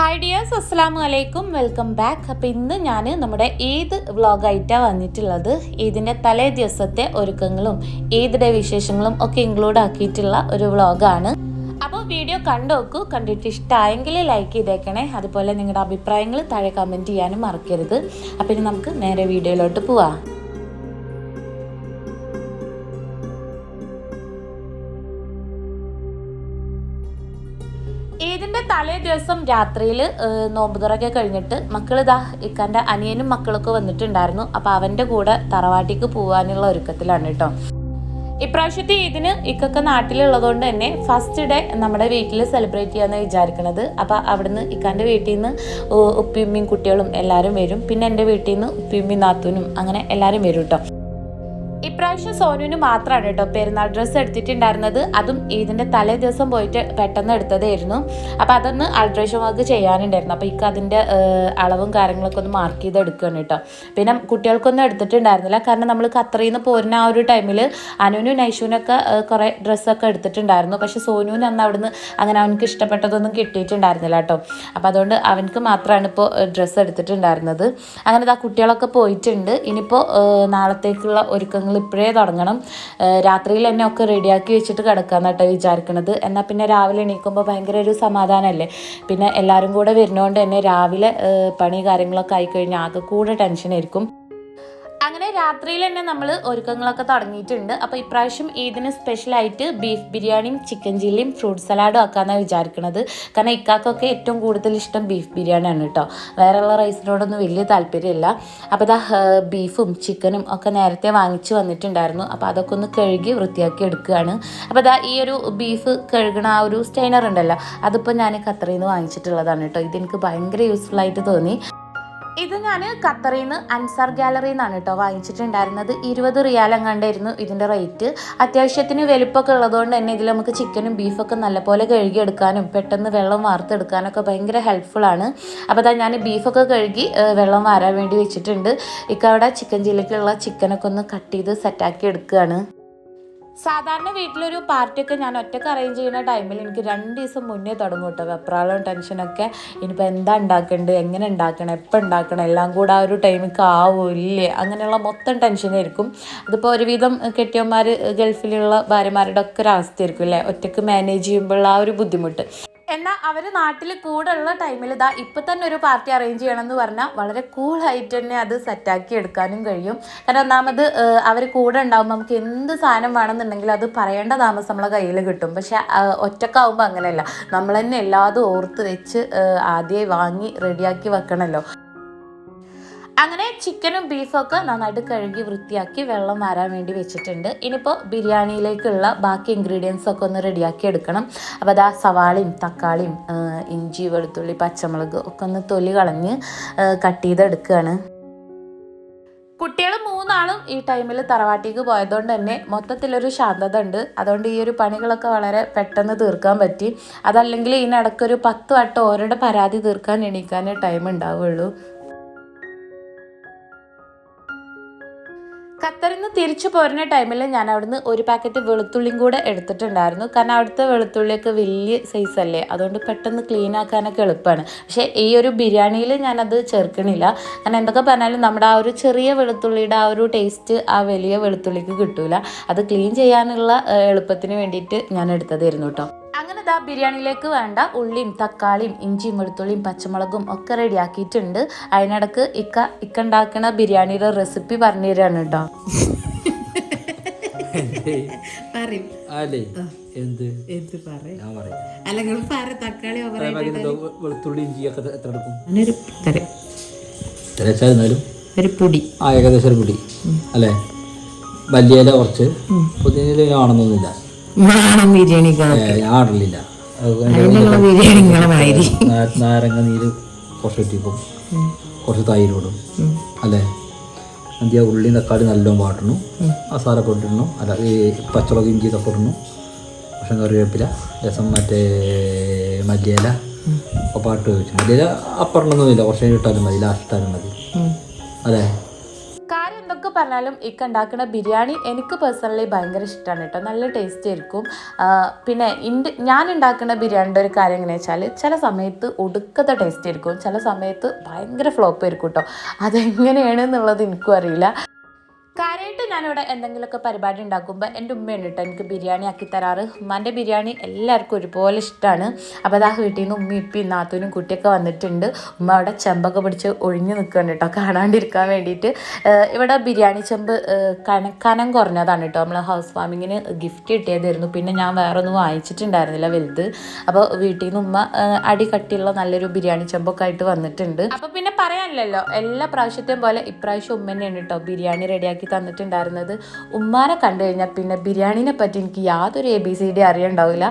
Hi dears അസ്സാം വലൈക്കും welcome back അപ്പോൾ ഇന്ന് ഞാൻ നമ്മുടെ ഈദ് വ്ളോഗായിട്ടാണ് വന്നിട്ടുള്ളത്? ഈദിന്റെ തലേ ദിവസത്തെ ഒരുക്കങ്ങളും ഈദിന്റെ വിശേഷങ്ങളും ഒക്കെ ഇൻക്ലൂഡ് ആക്കിയിട്ടുള്ള ഒരു വ്ളോഗാണ് അപ്പോൾ വീഡിയോ കണ്ടു നോക്കൂ. കണ്ടിട്ട് ഇഷ്ടമായെങ്കിൽ ലൈക്ക് ചെയ്തേക്കണേ. അതുപോലെ നിങ്ങളുടെ അഭിപ്രായങ്ങൾ താഴെ കമന്റ് ചെയ്യാനും മറക്കരുത്. അപ്പോൾ ഇനി നമുക്ക് നേരെ വീഡിയോയിലോട്ട് പോവാം. തലേ ദിവസം രാത്രിയിൽ നോമ്പുതുറൊക്കെ കഴിഞ്ഞിട്ട് മക്കൾ ഇതാ ഇക്കാന്റെ അനിയനും മക്കളൊക്കെ വന്നിട്ടുണ്ടായിരുന്നു. അപ്പോൾ അവന്റെ കൂടെ തറവാട്ടിക്ക് പോകാനുള്ള ഒരുക്കത്തിലാണ് കേട്ടോ. ഇപ്രാവശ്യത്തെ ഇതിന് ഇക്കൊക്കെ നാട്ടിലുള്ളതുകൊണ്ട് തന്നെ ഫസ്റ്റ് ഡേ നമ്മുടെ വീട്ടിൽ സെലിബ്രേറ്റ് ചെയ്യാമെന്ന് വിചാരിക്കണത്. അപ്പോൾ അവിടുന്ന് ഇക്കാന്റെ വീട്ടിൽ നിന്ന് ഉപ്പിയമ്മയും കുട്ടികളും എല്ലാവരും വരും. പിന്നെ എന്റെ വീട്ടിൽ നിന്ന് ഉപ്പിയമ്മയും നാത്തൂനും അങ്ങനെ എല്ലാവരും വരും കേട്ടോ. ഇപ്രാവശ്യം സോനുവിന് മാത്രമാണ് കേട്ടോ പെരുന്നാൾ ഡ്രസ്സ് എടുത്തിട്ടുണ്ടായിരുന്നത്. അതും ഇതിന്റെ തലേ ദിവസം പോയിട്ട് പെട്ടെന്ന് എടുത്തതായിരുന്നു. അപ്പോൾ അതൊന്ന് അൾട്രേഷൻ വർക്ക് ചെയ്യാനുണ്ടായിരുന്നു. അപ്പോൾ ഇക്ക് അതിന്റെ അളവും കാര്യങ്ങളൊക്കെ ഒന്ന് മാർക്ക് ചെയ്ത് എടുക്കുകയാണ് കേട്ടോ. പിന്നെ കുട്ടികൾക്കൊന്നും എടുത്തിട്ടുണ്ടായിരുന്നില്ല. കാരണം നമ്മൾ ഖത്തറിൽ നിന്ന് പോരുന്ന ആ ഒരു ടൈമിൽ അനുവിനും നൈഷുവിനൊക്കെ കുറേ ഡ്രസ്സൊക്കെ എടുത്തിട്ടുണ്ടായിരുന്നു. പക്ഷേ സോനുവിന് അന്ന് അവിടുന്ന് അങ്ങനെ അവനക്ക് ഇഷ്ടപ്പെട്ടതൊന്നും കിട്ടിയിട്ടുണ്ടായിരുന്നില്ല കേട്ടോ. അപ്പോൾ അതുകൊണ്ട് അവനക്ക് മാത്രമാണ് ഇപ്പോൾ ഡ്രസ്സ് എടുത്തിട്ടുണ്ടായിരുന്നത്. അങ്ങനെ ആ കുട്ടികളൊക്കെ പോയിട്ടുണ്ട്. ഇനിയിപ്പോൾ നാളത്തേക്കുള്ള ഒരുക്കങ്ങൾ ഇപ്പോഴേ തുടങ്ങണം. രാത്രിയിൽ എന്നെ ഒക്കെ റെഡിയാക്കി വെച്ചിട്ട് കിടക്കാന്നാട്ടോ വിചാരിക്കണത്. എന്നാൽ പിന്നെ രാവിലെ എണീക്കുമ്പോൾ ഭയങ്കര ഒരു സമാധാനമല്ലേ പിന്നെ എല്ലാവരും കൂടെ വരുന്നതുകൊണ്ട് തന്നെ രാവിലെ പണി കാര്യങ്ങളൊക്കെ ആയിക്കഴിഞ്ഞാൽ ആകെ കൂടെ ടെൻഷനായിരിക്കും അങ്ങനെ രാത്രിയിൽ തന്നെ നമ്മൾ ഒരുക്കങ്ങളൊക്കെ തുടങ്ങിയിട്ടുണ്ട്. അപ്പോൾ ഇപ്രാവശ്യം ഈദിന് സ്പെഷ്യലായിട്ട് ബീഫ് ബിരിയാണിയും ചിക്കൻ ചില്ലിയും ഫ്രൂട്ട് സലാഡും ആക്കാമെന്നാണ് വിചാരിക്കുന്നത് കാരണം ഇക്കാക്കൊക്കെ ഏറ്റവും കൂടുതൽ ഇഷ്ടം ബീഫ് ബിരിയാണിയാണ് കേട്ടോ വേറെയുള്ള റൈസിനോടൊന്നും വലിയ താല്പര്യമില്ല. അപ്പോൾ ഇതാ ബീഫും ചിക്കനും ഒക്കെ നേരത്തെ വാങ്ങിച്ചു വന്നിട്ടുണ്ടായിരുന്നു. അപ്പോൾ അതൊക്കെ ഒന്ന് കഴുകി വൃത്തിയാക്കി എടുക്കുകയാണ്. അപ്പോൾ ഇതാ ഈ ഒരു ബീഫ് കഴുകണ ആ ഒരു സ്റ്റൈനർ ഉണ്ടല്ലോ അതിപ്പോൾ ഞാൻ ഖത്തറിൽ നിന്ന് വാങ്ങിച്ചിട്ടുള്ളതാണ് കേട്ടോ ഇതെനിക്ക് ഭയങ്കര യൂസ്ഫുൾ ആയിട്ട് തോന്നി. ഇത് ഞാൻ ഖത്തറിൽ നിന്ന് അൻസാർ ഗാലറിയിൽ നിന്നാണ് കേട്ടോ വാങ്ങിച്ചിട്ടുണ്ടായിരുന്നത്. ഇരുപത് റിയാലം കണ്ടായിരുന്നു ഇതിന്റെ റേറ്റ്. അത്യാവശ്യത്തിന് വലുപ്പമൊക്കെ ഉള്ളതുകൊണ്ട് തന്നെ ഇതിൽ നമുക്ക് ചിക്കനും ബീഫൊക്കെ നല്ലപോലെ കഴുകിയെടുക്കാനും പെട്ടെന്ന് വെള്ളം വാർത്തെടുക്കാനൊക്കെ ഭയങ്കര ഹെൽപ്ഫുള്ളാണ് അപ്പോൾ അതാ ഞാൻ ബീഫൊക്കെ കഴുകി വെള്ളം വാരാൻ വേണ്ടി വെച്ചിട്ടുണ്ട്. ഇക്കവിടെ ചിക്കൻ ചില്ലിക്കുള്ള ചിക്കനൊക്കെ ഒന്ന് കട്ട് ചെയ്ത് സെറ്റാക്കി എടുക്കുകയാണ് സാധാരണ വീട്ടിലൊരു പാർട്ടിയൊക്കെ ഞാൻ ഒറ്റയ്ക്ക് അറേഞ്ച് ചെയ്യുന്ന ടൈമിൽ എനിക്ക് രണ്ട് ദിവസം മുന്നേ തുടങ്ങും കേട്ടോ. വെപ്രാളവും ടെൻഷനൊക്കെ ഇനിയിപ്പോൾ എന്താ ഉണ്ടാക്കേണ്ടത്? എങ്ങനെ ഉണ്ടാക്കണം? എപ്പോൾ ഉണ്ടാക്കണം? എല്ലാം കൂടെ ആ ഒരു ടൈമിക്ക് ആവോ? ഇല്ലേ? അങ്ങനെയുള്ള മൊത്തം ടെൻഷനായിരിക്കും അതിപ്പോൾ ഒരുവിധം കെട്ടിയന്മാർ ഗൾഫിലുള്ള ഭാര്യമാരുടെ ഒക്കെ ഒരു അവസ്ഥയായിരിക്കും അല്ലേ? ഒറ്റയ്ക്ക് മാനേജ് ചെയ്യുമ്പോഴുള്ള ആ ഒരു ബുദ്ധിമുട്ട്. എന്നാൽ അവർ നാട്ടിൽ കൂടെ ഉള്ള ടൈമിൽ ഇതാ ഇപ്പം തന്നെ ഒരു പാർട്ടി അറേഞ്ച് ചെയ്യണമെന്ന് പറഞ്ഞാൽ വളരെ കൂളായിട്ട് തന്നെ അത് സെറ്റാക്കി എടുക്കാനും കഴിയും. കാരണം ഒന്നാമത് അവർ കൂടെ ഉണ്ടാകുമ്പോൾ നമുക്ക് എന്ത് സാധനം വേണമെന്നുണ്ടെങ്കിൽ അത് പറയേണ്ട താമസം നമ്മളെ കയ്യിൽ കിട്ടും. പക്ഷെ ഒറ്റക്കാവുമ്പോൾ അങ്ങനെയല്ല. നമ്മൾ തന്നെ എല്ലാതും ഓർത്ത് വെച്ച് ആദ്യമേ വാങ്ങി റെഡിയാക്കി വെക്കണമല്ലോ അങ്ങനെ ചിക്കനും ബീഫും ഒക്കെ നന്നായിട്ട് കഴുകി വൃത്തിയാക്കി വെള്ളം മാറാൻ വേണ്ടി വെച്ചിട്ടുണ്ട്. ഇനിയിപ്പോൾ ബിരിയാണിയിലേക്കുള്ള ബാക്കി ഇൻഗ്രീഡിയൻസ് ഒക്കെ ഒന്ന് റെഡിയാക്കി എടുക്കണം. അപ്പോൾ അതാ സവാളയും തക്കാളിയും ഇഞ്ചി വെളുത്തുള്ളി പച്ചമുളക് ഒക്കെ ഒന്ന് തൊലി കളഞ്ഞ് കട്ട് ചെയ്തെടുക്കുകയാണ് കുട്ടികൾ മൂന്നാളും ഈ ടൈമിൽ തറവാട്ടിക്ക് പോയതുകൊണ്ട് തന്നെ മൊത്തത്തിലൊരു ശാന്തത ഉണ്ട്. അതുകൊണ്ട് ഈ ഒരു പണികളൊക്കെ വളരെ പെട്ടെന്ന് തീർക്കാൻ പറ്റി. അതല്ലെങ്കിൽ ഇതിനിടയ്ക്കൊരു പത്ത് വട്ടം ഓരോടെ പരാതി തീർക്കാൻ എണീക്കാനേ ടൈം ഉണ്ടാവുള്ളൂ. ഖത്തറിൽ നിന്ന് തിരിച്ചു പോരുന്ന ടൈമിൽ ഞാൻ അവിടുന്ന് ഒരു പാക്കറ്റ് വെളുത്തുള്ളിയും കൂടെ എടുത്തിട്ടുണ്ടായിരുന്നു. കാരണം അവിടുത്തെ വെളുത്തുള്ളിയൊക്കെ വലിയ സൈസ് അല്ലേ? അതുകൊണ്ട് പെട്ടെന്ന് ക്ലീൻ ആക്കാനൊക്കെ എളുപ്പമാണ്. പക്ഷേ ഈ ഒരു ബിരിയാണിയിൽ ഞാനത് ചേർക്കണില്ല. കാരണം എന്തൊക്കെ പറഞ്ഞാലും നമ്മുടെ ആ ഒരു ചെറിയ വെളുത്തുള്ളിയുടെ ആ ഒരു ടേസ്റ്റ് ആ വലിയ വെളുത്തുള്ളിക്ക് കിട്ടൂല. അത് ക്ലീൻ ചെയ്യാനുള്ള എളുപ്പത്തിന് വേണ്ടിയിട്ട് ഞാൻ എടുത്തതായിരുന്നു കേട്ടോ അങ്ങനെ ദാ ബിരിയാണിയിലേക്ക് വേണ്ട ഉള്ളിയും തക്കാളിയും ഇഞ്ചിയും വെളുത്തുള്ളിയും പച്ചമുളകും ഒക്കെ റെഡിയാക്കിയിട്ടുണ്ട്. അതിനിടക്ക് ഇക്ക ഇക്ക ഉണ്ടാക്കുന്ന ബിരിയാണിയുടെ റെസിപ്പി പറഞ്ഞു തരാണ് കേട്ടോ. ഏകദേശം ഒരു പൊടി. അല്ലേ? വലിയ ഇല കുറച്ച്. പുതിയ ആണെന്നൊന്നുമില്ല. വേണം ബിരിയാണി ഏ, ഞാൻ ആടലില്ല. അത് അതിന്റെ അതിനുള്ള ബിരിയാണി നിങ്ങളമാതിരി നാ- നാരങ്ങ നീര് കുറച്ച് കുറച്ച് തൈരോടും അല്ലേ? എന്തിയാ ഉള്ളിയും തക്കാളി നല്ലോണം വാട്ടണം മസാലൊക്കെ ഇട്ടിടണം. അല്ല ഈ പച്ചമുളക് ഇഞ്ചി ഇതൊക്കെ ഇടണം. പക്ഷെ കറിവേപ്പില രസം മറ്റേ മല്ലിയില ഒക്കെ പാട്ട് വെച്ചു മല്ലിയില അപ്പറണമൊന്നുമില്ല കുറച്ച് ഇട്ടാലും മതി. ലാസ്റ്റ് ഇട്ടാലും മതി. അല്ലേ? എന്തൊക്കെ പറഞ്ഞാലും ഇക്ക ഉണ്ടാക്കുന്ന ബിരിയാണി എനിക്ക് പേഴ്സണലി ഭയങ്കര ഇഷ്ടമാണ് കേട്ടോ. നല്ല ടേസ്റ്റ് ആയിരിക്കും. പിന്നെ ഇന്റെ ഞാൻ ഉണ്ടാക്കുന്ന ബിരിയാണിയുടെ ഒരു കാര്യം എങ്ങനെയാ വെച്ചാൽ ചില സമയത്ത് ഒടുക്കത്തെ ടേസ്റ്റ് ആയിരിക്കും. ചില സമയത്ത് ഭയങ്കര ഫ്ലോപ്പ് ആയിരിക്കും കേട്ടോ. അതെങ്ങനെയാണ് എന്നുള്ളത് എനിക്കും അറിയില്ല. കാര്യമായിട്ട് ഞാനിവിടെ എന്തെങ്കിലുമൊക്കെ പരിപാടി ഉണ്ടാക്കുമ്പോൾ എന്റെ ഉമ്മയാണ് കേട്ടോ. എനിക്ക് ബിരിയാണി ആക്കി തരാറ്. ഉമ്മാന്റെ ബിരിയാണി എല്ലാവർക്കും ഒരുപോലെ ഇഷ്ടമാണ് അപ്പോൾ അതാ വീട്ടിൽ നിന്ന് ഉമ്മ ഇപ്പം നാത്തൂനും കുട്ടിയൊക്കെ വന്നിട്ടുണ്ട്. ഉമ്മ അവിടെ ചെമ്പൊക്കെ പിടിച്ച് ഒഴിഞ്ഞു നിൽക്കുകയാണ് കേട്ടോ. കാണാണ്ടിരിക്കാൻ വേണ്ടിയിട്ട്. ഇവിടെ ബിരിയാണി ചെമ്പ് കന കനം കുറഞ്ഞതാണ് കേട്ടോ. നമ്മൾ ഹൗസ് വാമിങ്ങിന് ഗിഫ്റ്റ് കിട്ടിയതായിരുന്നു. പിന്നെ ഞാൻ വേറെ ഒന്നും വാങ്ങിച്ചിട്ടുണ്ടായിരുന്നില്ല വലുത്. അപ്പോൾ വീട്ടിൽ നിന്ന് ഉമ്മ അടി കട്ടിയുള്ള നല്ലൊരു ബിരിയാണി ചെമ്പൊക്കെ ആയിട്ട് വന്നിട്ടുണ്ട്. അപ്പോൾ പിന്നെ പറയാനില്ലല്ലോ. എല്ലാ പ്രാവശ്യത്തെയും പോലെ ഇപ്രാവശ്യം ഉമ്മ തന്നെയാണ് കേട്ടോ ബിരിയാണി റെഡിയാക്കി തന്നിട്ടുണ്ടായിരുന്നത്. ഉമ്മാനെ കണ്ടു കഴിഞ്ഞാൽ പിന്നെ ബിരിയാണീനെ പറ്റി എനിക്ക് യാതൊരു എ ബി സി ഡി അറിയണ്ടാവില്ല.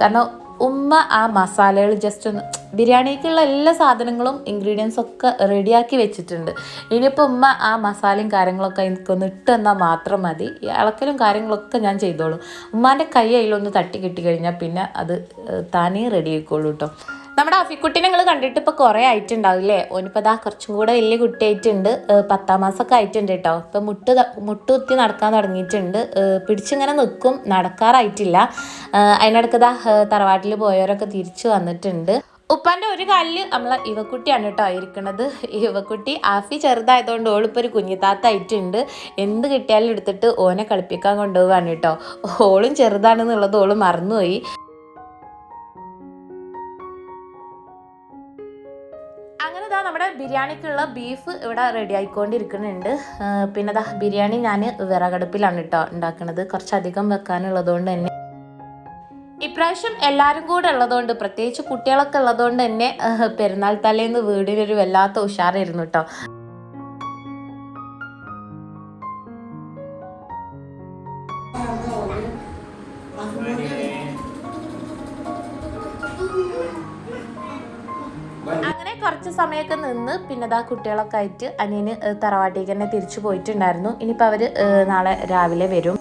കാരണം ഉമ്മ ആ മസാലകൾ ജസ്റ്റ് ഒന്ന് ബിരിയാണിക്കുള്ള എല്ലാ സാധനങ്ങളും ഇൻഗ്രീഡിയൻസ് ഒക്കെ റെഡിയാക്കി വെച്ചിട്ടുണ്ട്. ഇനിയിപ്പോൾ ഉമ്മ ആ മസാലയും കാര്യങ്ങളൊക്കെ എനിക്കൊന്ന് ഇട്ട് തന്നാൽ മാത്രം മതി. ഇളക്കലും കാര്യങ്ങളൊക്കെ ഞാൻ ചെയ്തോളും. ഉമ്മാന്റെ കൈ അതിലൊന്ന് തട്ടി കിട്ടി കഴിഞ്ഞാൽ പിന്നെ അത് താനേ റെഡി ആയിക്കോളൂ കേട്ടോ നമ്മുടെ അഫിക്കുട്ടിനെ നിങ്ങൾ കണ്ടിട്ട് ഇപ്പോൾ കുറേ ആയിട്ടുണ്ടാവില്ലേ? ഓനിപ്പോൾ അതാ കുറച്ചും കൂടെ വലിയ കുട്ടിയായിട്ടുണ്ട്. പത്താം മാസമൊക്കെ ആയിട്ടുണ്ട് കേട്ടോ. ഇപ്പം മുട്ട് മുട്ടുകുത്തി മുട്ട് കുത്തി നടക്കാൻ തുടങ്ങിയിട്ടുണ്ട്. പിടിച്ചിങ്ങനെ നിൽക്കും നടക്കാറായിട്ടില്ല. അതിനിടയ്ക്ക് ദാ തറവാട്ടിൽ പോയവരൊക്കെ തിരിച്ചു വന്നിട്ടുണ്ട്. ഉപ്പാന്റെ ഒരു കാലിൽ നമ്മളെ ഇവക്കുട്ടിയാണ് കേട്ടോ ഇരിക്കുന്നത് ഇവക്കുട്ടി ആഫി ചെറുതായതുകൊണ്ട് ഓളിപ്പോൾ ഒരു കുഞ്ഞിത്താത്തായിട്ടുണ്ട്. എന്ത് കിട്ടിയാലും എടുത്തിട്ട് ഓനെ കളിപ്പിക്കാൻ കൊണ്ടുപോവാണ് കേട്ടോ. ഓളും ചെറുതാണെന്നുള്ളത് ഓൾ മറന്നുപോയി. ബിരിയാണിക്കുള്ള ബീഫ് ഇവിടെ റെഡി ആയിക്കൊണ്ടിരിക്കുന്നുണ്ട്. പിന്നെ ദാ ബിരിയാണി ഞാൻ വിറകടുപ്പിലാണ് കേട്ടോ ഉണ്ടാക്കുന്നത് കുറച്ചധികം വെക്കാനുള്ളതുകൊണ്ട് തന്നെ. ഇപ്രാവശ്യം എല്ലാവരും കൂടെ ഉള്ളതുകൊണ്ട് പ്രത്യേകിച്ച് കുട്ടികളൊക്കെ ഉള്ളതുകൊണ്ട് തന്നെ പെരുന്നാൾ തലേന്ന് വീടിനൊരു വല്ലാത്ത ഉഷാറായിരുന്നു കേട്ടോ കുറച്ച് സമയമൊക്കെ നിന്ന് പിന്നെ അതാ കുട്ടികളൊക്കെ ആയിട്ട് അനിയന് തറവാട്ടിലേക്ക് തന്നെ തിരിച്ചു പോയിട്ടുണ്ടായിരുന്നു. ഇനിയിപ്പോൾ അവർ നാളെ രാവിലെ വരും.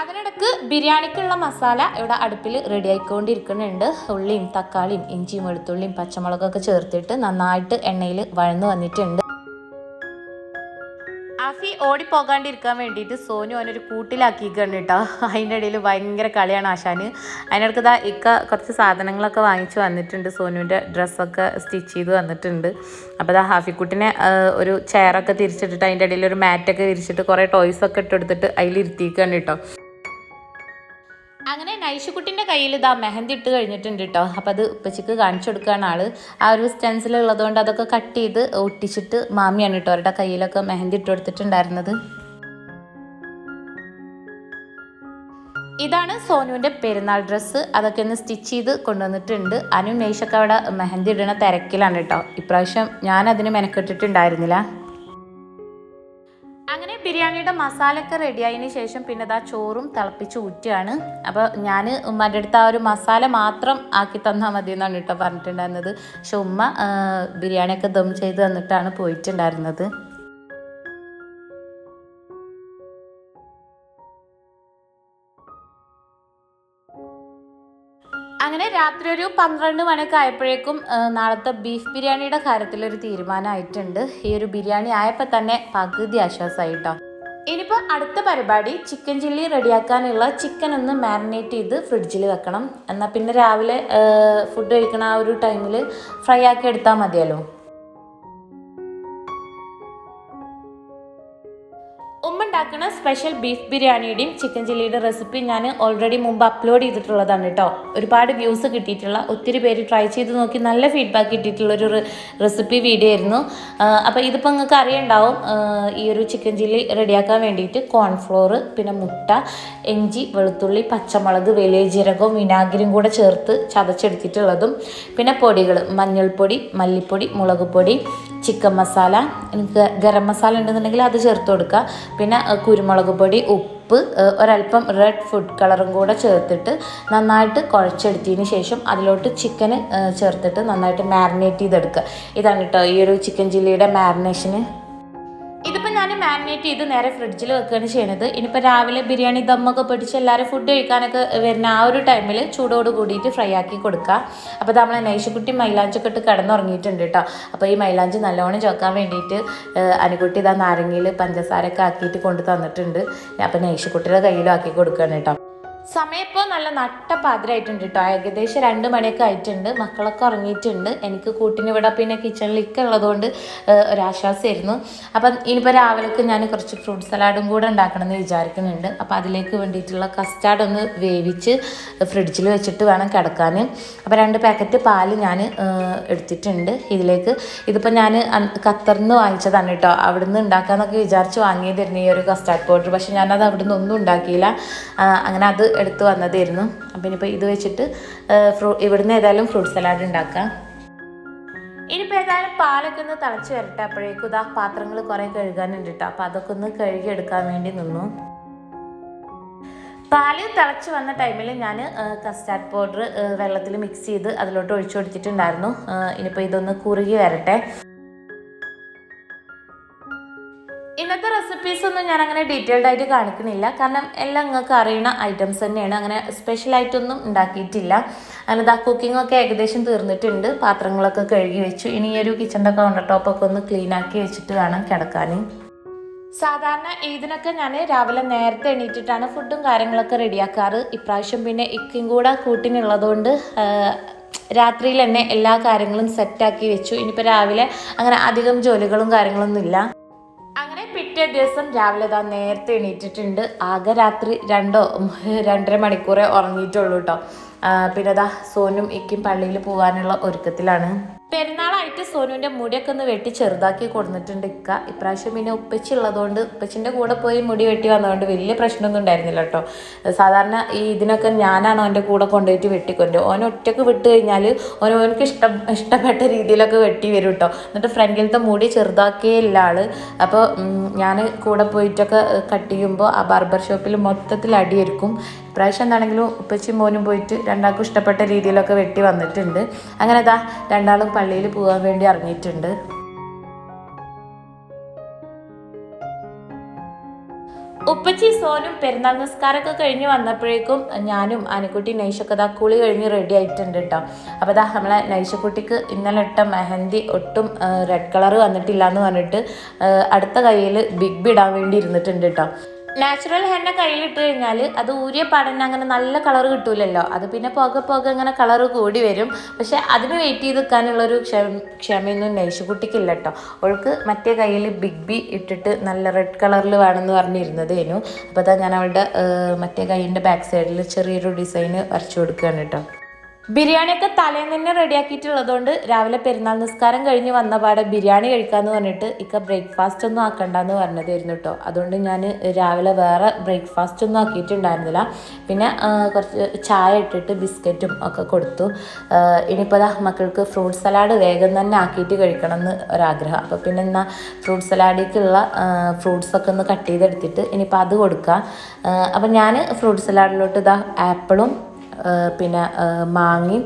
അതിനിടക്ക് ബിരിയാണിക്കുള്ള മസാല ഇവിടെ അടുപ്പിൽ റെഡി ആയിക്കൊണ്ടിരിക്കുന്നുണ്ട്. ഉള്ളിയും തക്കാളിയും ഇഞ്ചിയും വെളുത്തുള്ളിയും പച്ചമുളകൊക്കെ ചേർത്തിട്ട് നന്നായിട്ട് എണ്ണയിൽ വഴന്നു വന്നിട്ടുണ്ട്. ആഫി ഓടിപ്പോകാണ്ടിരിക്കാൻ വേണ്ടിയിട്ട് സോനു അവനൊരു കൂട്ടിലാക്കിയിട്ടുണ്ട് കേട്ടോ. അതിന്റെ ഇടയിൽ ഭയങ്കര കളിയാണ് ആശാന്. അതിനിടയ്ക്ക് ഇതാ ഇക്ക കുറച്ച് സാധനങ്ങളൊക്കെ വാങ്ങിച്ചു വന്നിട്ടുണ്ട്. സോനുവിന്റെ ഡ്രസ്സൊക്കെ സ്റ്റിച്ച് ചെയ്ത് വന്നിട്ടുണ്ട്. അപ്പോൾ ഇതാ ഹാഫിക്കുട്ടിനെ ഒരു ചെയറൊക്കെ തിരിച്ചിട്ടിട്ട് അതിന്റെ ഇടയിൽ ഒരു മാറ്റൊക്കെ വിരിച്ചിട്ട് കുറേ ടോയ്സൊക്കെ ഇട്ടെടുത്തിട്ട് അതിലിരുത്തിയിക്കാണ് കേട്ടോ. അങ്ങനെ നൈഷുക്കുട്ടിന്റെ കയ്യിൽ ഇതാ മെഹന്തി ഇട്ട് കഴിഞ്ഞിട്ടുണ്ട് കേട്ടോ അപ്പോൾ അത് ഉപ്പച്ചിക്ക് കാണിച്ചു കൊടുക്കുകയാണ് ആൾ ആ ഒരു സ്റ്റെൻസിൽ ഉള്ളതുകൊണ്ട് അതൊക്കെ കട്ട് ചെയ്ത് ഒട്ടിച്ചിട്ട് മാമിയാണ് കേട്ടോ അവരുടെ കയ്യിലൊക്കെ മെഹന്തി ഇട്ട് കൊടുത്തിട്ടുണ്ടായിരുന്നത്. ഇതാണ് സോനുവിന്റെ പെരുന്നാൾ ഡ്രസ്സ് അതൊക്കെ ഒന്ന് സ്റ്റിച്ച് ചെയ്ത് കൊണ്ടുവന്നിട്ടുണ്ട്. അനു അവിടെ മെഹന്തി ഇടുന്ന തിരക്കിലാണ് കേട്ടോ ഇപ്രാവശ്യം ഞാനതിന് മെനക്കെട്ടിട്ടുണ്ടായിരുന്നില്ല. ബിരിയാണിയുടെ മസാലയൊക്കെ റെഡിയായതിന് ശേഷം പിന്നെ ഇതാ ചോറും തിളപ്പിച്ച് ഊറ്റുകയാണ്. അപ്പോൾ ഞാൻ ഉമ്മന്റെ അടുത്ത് ആ ഒരു മസാല മാത്രം ആക്കി തന്നാൽ മതി എന്നാണ് കേട്ടോ പറഞ്ഞിട്ടുണ്ടായിരുന്നത്. പക്ഷെ ഉമ്മ ബിരിയാണിയൊക്കെ ദം ചെയ്ത് തന്നിട്ടാണ് പോയിട്ടുണ്ടായിരുന്നത്. അങ്ങനെ രാത്രി ഒരു പന്ത്രണ്ട് മണിയൊക്കെ ആയപ്പോഴേക്കും നാളത്തെ ബീഫ് ബിരിയാണിയുടെ കാര്യത്തിൽ ഒരു തീരുമാനമായിട്ടുണ്ട്. ഈ ഒരു ബിരിയാണി ആയപ്പോൾ തന്നെ പകുതി ആശ്വാസമായി കേട്ടോ ഇനിയിപ്പോൾ അടുത്ത പരിപാടി ചിക്കൻ ചില്ലി റെഡിയാക്കാനുള്ള ചിക്കൻ ഒന്ന് മാരിനേറ്റ് ചെയ്ത് ഫ്രിഡ്ജിൽ വെക്കണം. എന്നാൽ പിന്നെ രാവിലെ ഫുഡ് കഴിക്കണ ആ ഒരു ടൈമിൽ ഫ്രൈ ആക്കി എടുത്താൽ മതിയല്ലോ. ഉണ്ടാക്കുന്ന സ്പെഷ്യൽ ബീഫ് ബിരിയാണിയുടെയും ചിക്കൻ ചില്ലിയുടെ റെസിപ്പി ഞാൻ ഓൾറെഡി മുമ്പ് അപ്ലോഡ് ചെയ്തിട്ടുള്ളതാണ് കേട്ടോ ഒരുപാട് വ്യൂസ് കിട്ടിയിട്ടുള്ള ഒത്തിരി പേര് ട്രൈ ചെയ്ത് നോക്കി നല്ല ഫീഡ്ബാക്ക് കിട്ടിയിട്ടുള്ള ഒരു റെസിപ്പി വീഡിയോ ആയിരുന്നു. അപ്പോൾ ഇതിപ്പോൾ നിങ്ങൾക്ക് അറിയണ്ടാവും ഈ ഒരു ചിക്കൻ ചില്ലി റെഡിയാക്കാൻ വേണ്ടിയിട്ട് കോൺഫ്ലോർ പിന്നെ മുട്ട ഇഞ്ചി വെളുത്തുള്ളി പച്ചമുളക് വലിയ ജീരകവും വിനാഗിരിയും കൂടെ ചേർത്ത് ചതച്ചെടുത്തിട്ടുള്ളതും പിന്നെ പൊടികൾ മഞ്ഞൾപ്പൊടി മല്ലിപ്പൊടി മുളക് പൊടി ചിക്കൻ മസാല എനിക്ക് ഗരം മസാല ഉണ്ടെന്നുണ്ടെങ്കിൽ അത് ചേർത്ത് കൊടുക്കുക. പിന്നെ കുരുമുളക് പൊടി ഉപ്പ് ഒരല്പം റെഡ് ഫുഡ് കളറും കൂടെ ചേർത്തിട്ട് നന്നായിട്ട് കുഴച്ചെടുത്തതിന് ശേഷം അതിലോട്ട് ചിക്കന് ചേർത്തിട്ട് നന്നായിട്ട് മാരിനേറ്റ് ചെയ്തെടുക്കുക. ഇതാണ് കേട്ടോ ഈ ഒരു ചിക്കൻ ചില്ലിയുടെ മാരിനേഷന് മാരിനേറ്റ് ചെയ്ത് നേരെ ഫ്രിഡ്ജിൽ വെക്കുകയാണ് ചെയ്യണത്. ഇനിയിപ്പോൾ രാവിലെ ബിരിയാണി ദമ്മൊക്കെ പിടിച്ച് എല്ലാവരും ഫുഡ് കഴിക്കാനൊക്കെ വരുന്ന ആ ഒരു ടൈമിൽ ചൂടോട് കൂടിയിട്ട് ഫ്രൈ ആക്കി കൊടുക്കുക അപ്പോൾ നമ്മൾ നൈശുക്കുട്ടി മൈലാഞ്ചൊക്കെ ഇട്ട് കിടന്നുറങ്ങിയിട്ടുണ്ട് കേട്ടോ അപ്പോൾ ഈ മൈലാഞ്ചി നല്ലോണം ചോക്കാൻ വേണ്ടിയിട്ട് അനുകുട്ടി ഇതാ നാരങ്ങയിൽ പഞ്ചസാരൊക്കെ ആക്കിയിട്ട് കൊണ്ടു തന്നിട്ടുണ്ട്. അപ്പോൾ നൈശുക്കുട്ടിയുടെ കയ്യിലും ആക്കി കൊടുക്കുകയാണ് കേട്ടോ സമയം ഇപ്പോൾ നല്ല നട്ട പാതിരായിട്ടുണ്ട് കേട്ടോ ഏകദേശം രണ്ട് മണിയൊക്കെ ആയിട്ടുണ്ട്. മക്കളൊക്കെ ഉറങ്ങിയിട്ടുണ്ട്. എനിക്ക് കൂട്ടിന് ഇവിടെ പിന്നെ കിച്ചണിലേക്ക് ഉള്ളതുകൊണ്ട് ഒരാശ്വാസമായിരുന്നു. അപ്പം ഇനിയിപ്പോൾ രാവിലേക്ക് ഞാൻ കുറച്ച് ഫ്രൂട്ട് സലാഡും കൂടെ ഉണ്ടാക്കണമെന്ന് വിചാരിക്കുന്നുണ്ട്. അപ്പോൾ അതിലേക്ക് വേണ്ടിയിട്ടുള്ള കസ്റ്റാർഡ് ഒന്ന് വേവിച്ച് ഫ്രിഡ്ജിൽ വെച്ചിട്ട് വേണം കിടക്കാൻ അപ്പോൾ രണ്ട് പാക്കറ്റ് പാൽ ഞാൻ എടുത്തിട്ടുണ്ട്. ഇതിലേക്ക് ഇതിപ്പോൾ ഞാൻ ഖത്തറിന്ന് വാങ്ങിച്ചതാണ് കേട്ടോ അവിടുന്ന് ഉണ്ടാക്കാമെന്നൊക്കെ വിചാരിച്ച് വാങ്ങിയതായിരുന്നു ഈ ഒരു കസ്റ്റാർഡ് പൗഡർ പക്ഷേ ഞാനത് അവിടുന്ന് ഒന്നും ഉണ്ടാക്കിയില്ല. അങ്ങനെ അത് എടുത്ത് വന്നതായിരുന്നു. അപ്പം ഇനിയിപ്പോൾ ഇത് വെച്ചിട്ട് ഫ്രൂ ഇവിടുന്ന് ഏതായാലും ഫ്രൂട്ട് സലാഡ് ഉണ്ടാക്കാം. ഇനിയിപ്പോൾ ഏതായാലും പാലൊക്കെ ഒന്ന് തിളച്ച് വരട്ടെ അപ്പോഴേക്കും. ഇതാ പാത്രങ്ങൾ കുറേ കഴുകാനുണ്ട് കേട്ടോ അപ്പോൾ അതൊക്കെ ഒന്ന് കഴുകിയെടുക്കാൻ വേണ്ടി നിന്നു. പാൽ തിളച്ച് വന്ന ടൈമിൽ ഞാൻ കസ്റ്റാർഡ് പൗഡർ വെള്ളത്തിൽ മിക്സ് ചെയ്ത് അതിലോട്ട് ഒഴിച്ചു കൊടുത്തിട്ടുണ്ടായിരുന്നു. ഇനിയിപ്പോൾ ഇതൊന്ന് കുറുകി വരട്ടെ. ഒന്നും ഞാൻ അങ്ങനെ ഡീറ്റെയിൽഡ് ആയിട്ട് കാണിക്കുന്നില്ല. കാരണം എല്ലാം നിങ്ങൾക്ക് അറിയുന്ന ഐറ്റംസ് തന്നെയാണ്. അങ്ങനെ സ്പെഷ്യൽ ആയിട്ടൊന്നും ഉണ്ടാക്കിയിട്ടില്ല. അങ്ങനെ കുക്കിംഗ് ഒക്കെ ഏകദേശം തീർന്നിട്ടുണ്ട്. പാത്രങ്ങളൊക്കെ കഴുകി വെച്ചു. ഇനി ഈ ഒരു കിച്ചണിന്റെ കൗണ്ടർ ടോപ്പൊക്കെ ഒന്ന് ക്ലീൻ ആക്കി വെച്ചിട്ട് വേണം കിടക്കാൻ സാധാരണ ഇതിനൊക്കെ ഞാൻ രാവിലെ നേരത്തെ എണീറ്റിട്ടാണ് ഫുഡും കാര്യങ്ങളൊക്കെ റെഡിയാക്കാറ് ഇപ്രാവശ്യം പിന്നെ ഇക്കും കൂടെ കൂട്ടിനുള്ളതുകൊണ്ട് രാത്രിയിൽ തന്നെ എല്ലാ കാര്യങ്ങളും സെറ്റാക്കി വെച്ചു. ഇനിയിപ്പോൾ രാവിലെ അങ്ങനെ അധികം ജോലികളും കാര്യങ്ങളൊന്നും ഇല്ല അങ്ങനെ പിറ്റേ ദിവസം രാവിലെ താ നേരത്തെ എണീറ്റിട്ടുണ്ട്. ആകെ രാത്രി രണ്ടോ രണ്ടര മണിക്കൂറേ ഉറങ്ങിയിട്ടുള്ളൂ കേട്ടോ പിന്നെ ദാ സോനും ഇക്കും പള്ളിയിൽ പോകാനുള്ള ഒരുക്കത്തിലാണ്. പെരുന്നാളായിട്ട് സോനുവിന്റെ മുടിയൊക്കെ ഒന്ന് വെട്ടി ചെറുതാക്കി കൊടുത്തിട്ടുണ്ട് ഇക്ക. ഇപ്രാവശ്യം പിന്നെ ഉപ്പച്ചി ഉള്ളതുകൊണ്ട് ഉപ്പച്ചിന്റെ കൂടെ പോയി മുടി വെട്ടി വന്നതുകൊണ്ട് വലിയ പ്രശ്നമൊന്നും ഉണ്ടായിരുന്നില്ല കേട്ടോ. സാധാരണ ഈ ഇതിനൊക്കെ ഞാനാണ് അവന്റെ കൂടെ കൊണ്ടുപോയിട്ട് വെട്ടിക്കൊണ്ട് ഓൻ ഒറ്റയ്ക്ക് വിട്ട് കഴിഞ്ഞാൽ ഓൻ ഓനക്ക് ഇഷ്ടം ഇഷ്ടപ്പെട്ട രീതിയിലൊക്കെ വെട്ടി വരും കേട്ടോ. എന്നിട്ട് ഫ്രണ്ടിലത്തെ മുടി ചെറുതാക്കിയേ ആൾ. അപ്പോൾ ഞാൻ കൂടെ പോയിട്ടൊക്കെ കട്ട് ചെയ്യുമ്പോൾ ആ ബാർബർ ഷോപ്പിൽ മൊത്തത്തിൽ അടിയൊരുക്കും. ഇപ്രാവശ്യം എന്താണെങ്കിലും ഉപ്പച്ചി മോനും പോയിട്ട് രണ്ടാൾക്കും ഇഷ്ടപ്പെട്ട രീതിയിലൊക്കെ വെട്ടി വന്നിട്ടുണ്ട്. അങ്ങനെ ദാ രണ്ടാളും പള്ളിയിൽ പോകാൻ വേണ്ടി ഇറങ്ങിയിട്ടുണ്ട്. ഉപ്പച്ചി സോനും പെരുന്നാൾ നിസ്കാരമൊക്കെ കഴിഞ്ഞ് വന്നപ്പോഴേക്കും ഞാനും ആനക്കുട്ടി നൈഷൊക്കെ കുളി കഴിഞ്ഞ് റെഡി ആയിട്ടുണ്ട് കേട്ടോ അപ്പോൾ ദാ നമ്മളെ നൈഷക്കുട്ടിക്ക് ഇന്നലെ ഇട്ട മെഹന്തി ഒട്ടും റെഡ് കളർ വന്നിട്ടില്ല എന്ന് പറഞ്ഞിട്ട് അടുത്ത കയ്യിൽ ബിഗ് ബി ഇടാൻ വേണ്ടി ഇരുന്നിട്ടുണ്ട് കേട്ടോ നാച്ചുറൽ ഹെന്ന കയ്യിലിട്ട് കഴിഞ്ഞാൽ അത് ഊരിയ പാടന്നെ അങ്ങനെ നല്ല കളർ കിട്ടൂലല്ലോ. അത് പിന്നെ പോകെ പോകെ അങ്ങനെ കളർ കൂടി വരും. പക്ഷെ അതിന് വെയിറ്റ് ചെയ്ത് നിൽക്കാനുള്ളൊരു ക്ഷമ ക്ഷമയൊന്നും നൈഷുകുട്ടിക്കില്ല കേട്ടോ അവൾക്ക് മറ്റേ കയ്യിൽ ബിഗ് ബി ഇട്ടിട്ട് നല്ല റെഡ് കളറിൽ വേണമെന്ന് പറഞ്ഞിരുന്നതേനു അപ്പോൾ അതാ ഞാൻ അവളുടെ മറ്റേ കൈയിന്റെ ബാക്ക് സൈഡിൽ ചെറിയൊരു ഡിസൈന് വരച്ചു കൊടുക്കുകയാണ് കേട്ടോ ബിരിയാണിയൊക്കെ തലേന്ന് തന്നെ റെഡിയാക്കിയിട്ടുള്ളതുകൊണ്ട് രാവിലെ പെരുന്നാൾ നിസ്കാരം കഴിഞ്ഞ് വന്ന പാടെ ബിരിയാണി കഴിക്കാമെന്ന് പറഞ്ഞിട്ട് ഇക്ക ബ്രേക്ക്ഫാസ്റ്റ് ഒന്നും ആക്കണ്ടെന്ന് പറഞ്ഞതായിരുന്നു കേട്ടോ അതുകൊണ്ട് ഞാൻ രാവിലെ വേറെ ബ്രേക്ക്ഫാസ്റ്റ് ഒന്നും ആക്കിയിട്ടുണ്ടായിരുന്നില്ല. പിന്നെ കുറച്ച് ചായ ഇട്ടിട്ട് ബിസ്ക്കറ്റും ഒക്കെ കൊടുത്തു. ഇനിയിപ്പോൾ മക്കൾക്ക് ഫ്രൂട്ട് സലാഡ് വേഗം തന്നെ ആക്കിയിട്ട് കഴിക്കണം എന്ന് ഒരാഗ്രഹം. അപ്പോൾ പിന്നെ എന്നാൽ ഫ്രൂട്ട് സലാഡിലേക്കുള്ള ഫ്രൂട്ട്സ് ഒക്കെ ഒന്ന് കട്ട് ചെയ്തെടുത്തിട്ട് ഇനിയിപ്പോൾ അത് കൊടുക്കാം. അപ്പോൾ ഞാൻ ഫ്രൂട്ട് സലാഡിലോട്ട് ഇതാ ആപ്പിളും പിന്നെ മാങ്ങയും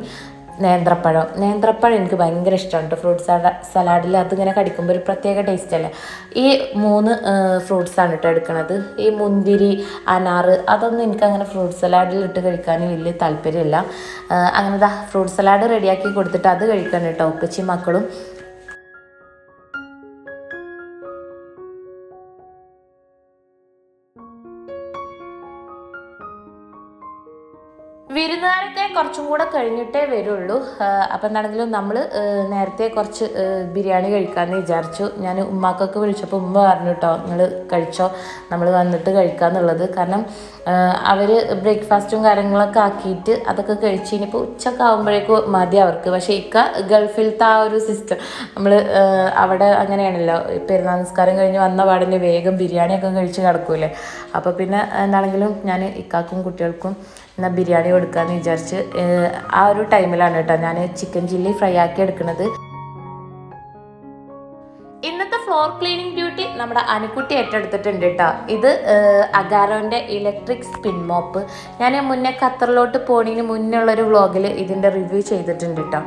നേന്ത്രപ്പഴം. നേന്ത്രപ്പഴം എനിക്ക് ഭയങ്കര ഇഷ്ടമാണ് ഫ്രൂട്ട് സലാ സലാഡിൽ അതിങ്ങനെ കടിക്കുമ്പോൾ ഒരു പ്രത്യേക ടേസ്റ്റ് അല്ലേ? ഈ മൂന്ന് ഫ്രൂട്ട്സാണ് കേട്ടോ എടുക്കുന്നത് ഈ മുന്തിരി അനാറ് അതൊന്നും എനിക്ക് അങ്ങനെ ഫ്രൂട്ട് സലാഡിൽ ഇട്ട് കഴിക്കാൻ വലിയ താല്പര്യമില്ല. അങ്ങനെ ഫ്രൂട്ട് സലാഡ് റെഡിയാക്കി കൊടുത്തിട്ട് അത് കഴിക്കാൻ കേട്ടോ ഉപ്പച്ചി മക്കളും വിരുന്നുകാരൊക്കെ കുറച്ചും കൂടെ കഴിഞ്ഞിട്ടേ വരുള്ളൂ. അപ്പം എന്താണെങ്കിലും നമ്മൾ നേരത്തെ കുറച്ച് ബിരിയാണി കഴിക്കാമെന്ന് വിചാരിച്ചു. ഞാൻ ഉമ്മാക്കൊക്കെ വിളിച്ചപ്പോൾ ഉമ്മ പറഞ്ഞു കേട്ടോ നിങ്ങൾ കഴിച്ചോ? നമ്മൾ വന്നിട്ട് കഴിക്കാന്നുള്ളത്. കാരണം അവർ ബ്രേക്ക്ഫാസ്റ്റും കാര്യങ്ങളൊക്കെ ആക്കിയിട്ട് അതൊക്കെ കഴിച്ച് ഇനിയിപ്പോൾ ഉച്ചയ്ക്ക് ആകുമ്പോഴേക്കും മതി അവർക്ക്. പക്ഷേ ഇക്ക ഗൾഫിലത്തെ ആ ഒരു സിസ്റ്റം. നമ്മൾ അവിടെ അങ്ങനെയാണല്ലോ പെരുന്നാൾ നിസ്കാരം കഴിഞ്ഞ് വന്ന പാടിന് വേഗം ബിരിയാണിയൊക്കെ കഴിച്ച് കിടക്കൂലേ അപ്പോൾ പിന്നെ എന്താണെങ്കിലും ഞാൻ ഇക്കാക്കും കുട്ടികൾക്കും എന്നാൽ ബിരിയാണി കൊടുക്കാമെന്ന് വിചാരിച്ച് ആ ഒരു ടൈമിലാണ് കേട്ടോ ഞാൻ ചിക്കൻ ചില്ലി ഫ്രൈ ആക്കി എടുക്കുന്നത് ഇന്നത്തെ ഫ്ലോർ ക്ലീനിങ് ഡ്യൂട്ടി നമ്മുടെ അനുക്കുട്ടി ഏറ്റെടുത്തിട്ടുണ്ട് കേട്ടോ. ഇത് അഗാരോന്റെ ഇലക്ട്രിക് സ്പിൻ മോപ്പ് ഞാൻ മുന്നേ ഖത്തറിലോട്ട് പോണതിന് മുന്നേ ഉള്ളൊരു വ്ളോഗിൽ ഇതിന്റെ റിവ്യൂ ചെയ്തിട്ടുണ്ട് കേട്ടോ.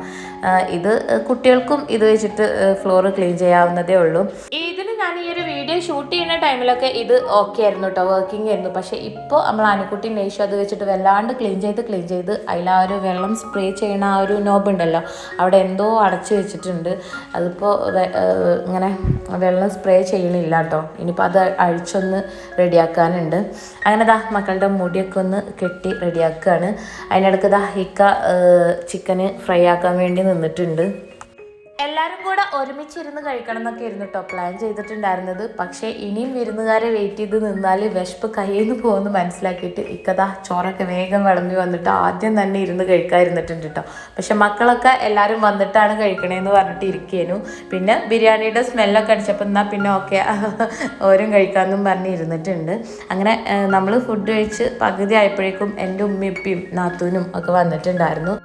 ഇത് കുട്ടികൾക്കും ഇത് വെച്ചിട്ട് ഫ്ലോർ ക്ലീൻ ചെയ്യാവുന്നതേ ഉള്ളൂ. ഇതിന് ഞാൻ ഈ ഒരു വീഡിയോ ഷൂട്ട് ചെയ്യുന്ന ടൈമിലൊക്കെ ഇത് ഓക്കെ ആയിരുന്നു കേട്ടോ വർക്കിംഗ് ആയിരുന്നു. പക്ഷേ ഇപ്പോൾ നമ്മൾ ആനക്കുട്ടി നെയ്ഷു അത് വെച്ചിട്ട് വല്ലാണ്ട് ക്ലീൻ ചെയ്ത് ക്ലീൻ ചെയ്ത് അതിൽ ആ ഒരു വെള്ളം സ്പ്രേ ചെയ്യണ ആ ഒരു നോബ് ഉണ്ടല്ലോ അവിടെ എന്തോ അടച്ചു വെച്ചിട്ടുണ്ട്. അതിപ്പോൾ ഇങ്ങനെ വെള്ളം സ്പ്രേ ചെയ്യണില്ല കേട്ടോ ഇനിയിപ്പോൾ അത് അഴിച്ചൊന്ന് റെഡിയാക്കാനുണ്ട് അങ്ങനെ ദാ മക്കളുടെ മുടിയൊക്കെ ഒന്ന് കെട്ടി റെഡിയാക്കുകയാണ് അതിനിടയ്ക്ക് ദാ ഇക്ക ചിക്കന് ഫ്രൈ ആക്കാൻ വേണ്ടി നിന്നിട്ടുണ്ട്. എല്ലാവരും കൂടെ ഒരുമിച്ചിരുന്ന് കഴിക്കണം എന്നൊക്കെ ഇരുന്നു കേട്ടോ പ്ലാൻ ചെയ്തിട്ടുണ്ടായിരുന്നത്. പക്ഷേ ഇനിയും വിരുന്നുകാരെ വെയിറ്റ് ചെയ്ത് നിന്നാൽ വിശപ്പ് കയ്യിൽ നിന്ന് പോകുമെന്ന് മനസ്സിലാക്കിയിട്ട് ഇക്കതാ ചോറൊക്കെ വേഗം വിളമ്പി വന്നിട്ട് ആദ്യം തന്നെ ഇരുന്ന് കഴിക്കാതിരുന്നിട്ടുണ്ട് കേട്ടോ. പക്ഷെ മക്കളൊക്കെ എല്ലാവരും വന്നിട്ടാണ് കഴിക്കണേന്ന് പറഞ്ഞിട്ട് ഇരിക്കേനു. പിന്നെ ബിരിയാണിയുടെ സ്മെല്ലൊക്കെ അടിച്ചപ്പോൾ എന്നാൽ പിന്നെ ഓക്കെ ഓരും കഴിക്കാമെന്നും പറഞ്ഞ് ഇരുന്നിട്ടുണ്ട്. അങ്ങനെ നമ്മൾ ഫുഡ് കഴിച്ച് പകുതി ആയപ്പോഴേക്കും എന്റെ ഉമ്മയും നാത്തൂനും ഒക്കെ വന്നിട്ടുണ്ടായിരുന്നു.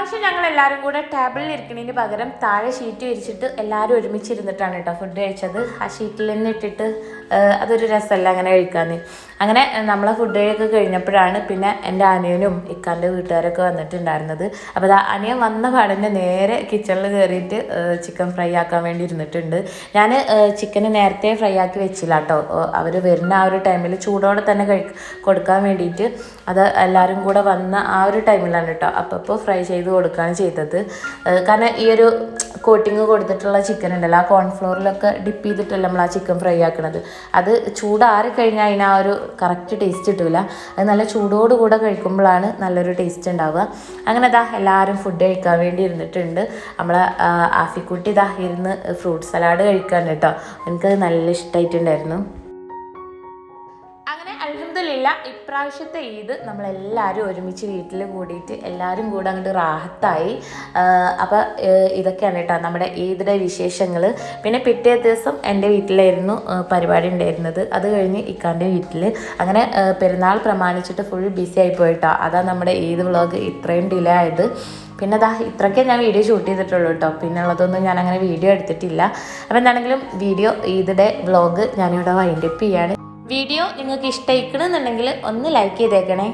ഇപ്രാവശ്യം ഞങ്ങൾ എല്ലാവരും കൂടെ ടേബിളിൽ ഇരിക്കുന്നതിന് പകരം താഴെ ഷീറ്റ് വിരിച്ചിട്ട് എല്ലാവരും ഒരുമിച്ചിരുന്നിട്ടാണ് കേട്ടോ ഫുഡ് കഴിച്ചത്. ആ ഷീറ്റിൽ നിന്ന് ഇട്ടിട്ട് അതൊരു രസമല്ല അങ്ങനെ കഴിക്കാൻ അങ്ങനെ നമ്മളെ ഫുഡ് കഴിയൊക്കെ കഴിഞ്ഞപ്പോഴാണ് പിന്നെ എന്റെ അനിയനും ഇക്കാന്റെ വീട്ടുകാരൊക്കെ വന്നിട്ടുണ്ടായിരുന്നത്. അപ്പോൾ അത് അനിയൻ വന്ന പാടിന്റെ നേരെ കിച്ചണിൽ കയറിയിട്ട് ചിക്കൻ ഫ്രൈ ആക്കാൻ വേണ്ടി ഇരുന്നിട്ടുണ്ട്. ഞാൻ ചിക്കന് നേരത്തെ ഫ്രൈ ആക്കി വെച്ചില്ല കേട്ടോ. അവർ വരുന്ന ആ ഒരു ടൈമിൽ ചൂടോടെ തന്നെ കഴി കൊടുക്കാൻ വേണ്ടിയിട്ട്. അത് എല്ലാവരും കൂടെ വന്ന ആ ഒരു ടൈമിലാണ് കേട്ടോ. അപ്പോൾ ഫ്രൈ ചെയ്ത് കൊടുക്കുകയാണ് ചെയ്തത്. കാരണം ഈ ഒരു കോട്ടിങ് കൊടുത്തിട്ടുള്ള ചിക്കൻ ഉണ്ടല്ലോ ആ കോൺഫ്ലോറിലൊക്കെ ഡിപ്പ് ചെയ്തിട്ടല്ല നമ്മൾ ആ ചിക്കൻ ഫ്രൈ ആക്കണത്. അത് ചൂടാറി കഴിഞ്ഞാൽ അതിന് ആ ഒരു കറക്റ്റ് ടേസ്റ്റ് കിട്ടില്ല അത് നല്ല ചൂടോട് കൂടെ കഴിക്കുമ്പോഴാണ് നല്ലൊരു ടേസ്റ്റ് ഉണ്ടാവുക. അങ്ങനെ ഇതാ എല്ലാവരും ഫുഡ് കഴിക്കാൻ വേണ്ടി ഇരുന്നിട്ടുണ്ട്. നമ്മളെ ആഫിക്കുട്ടി ഇതാ ഇരുന്ന് ഫ്രൂട്ട് സലാഡ് കഴിക്കാൻ കേട്ടോ. എനിക്കത് നല്ല ഇഷ്ടമായിട്ടുണ്ടായിരുന്നു അൽഹംദുലില്ല ഇപ്രാവശ്യത്തെ ഈദ് നമ്മളെല്ലാവരും ഒരുമിച്ച് വീട്ടിൽ കൂടിയിട്ട് എല്ലാവരും കൂടെ അങ്ങോട്ട് റാഹത്തായി. അപ്പോൾ ഇതൊക്കെയാണ് കേട്ടോ നമ്മുടെ ഈദിന്റെ വിശേഷങ്ങൾ പിന്നെ പിറ്റേ ദിവസം എന്റെ വീട്ടിലായിരുന്നു പരിപാടി ഉണ്ടായിരുന്നത്. അത് കഴിഞ്ഞ് ഇക്കാന്റെ വീട്ടിൽ അങ്ങനെ പെരുന്നാൾ പ്രമാണിച്ചിട്ട് ഫുൾ ബിസി ആയി പോയിട്ടോ. അതാ നമ്മുടെ ഈദ് വ്ളോഗ് ഇത്രയും ഡിലേ ആയത്. പിന്നെ ദാ ഇത്രയ്ക്കേ ഞാൻ വീഡിയോ ഷൂട്ട് ചെയ്തിട്ടുള്ളൂ കേട്ടോ. പിന്നെ ഉള്ളതൊന്നും ഞാൻ അങ്ങനെ വീഡിയോ എടുത്തിട്ടില്ല. അപ്പോൾ എന്താണെങ്കിലും വീഡിയോ ഈദിന്റെ വ്ളോഗ് ഞാനിവിടെ വൈൻഡപ്പ് ചെയ്യാണ്. വീഡിയോ നിങ്ങൾക്ക് ഇഷ്ടമായിക്കണമെന്നുണ്ടെങ്കിൽ ഒന്ന് ലൈക്ക് ചെയ്തേക്കണേ.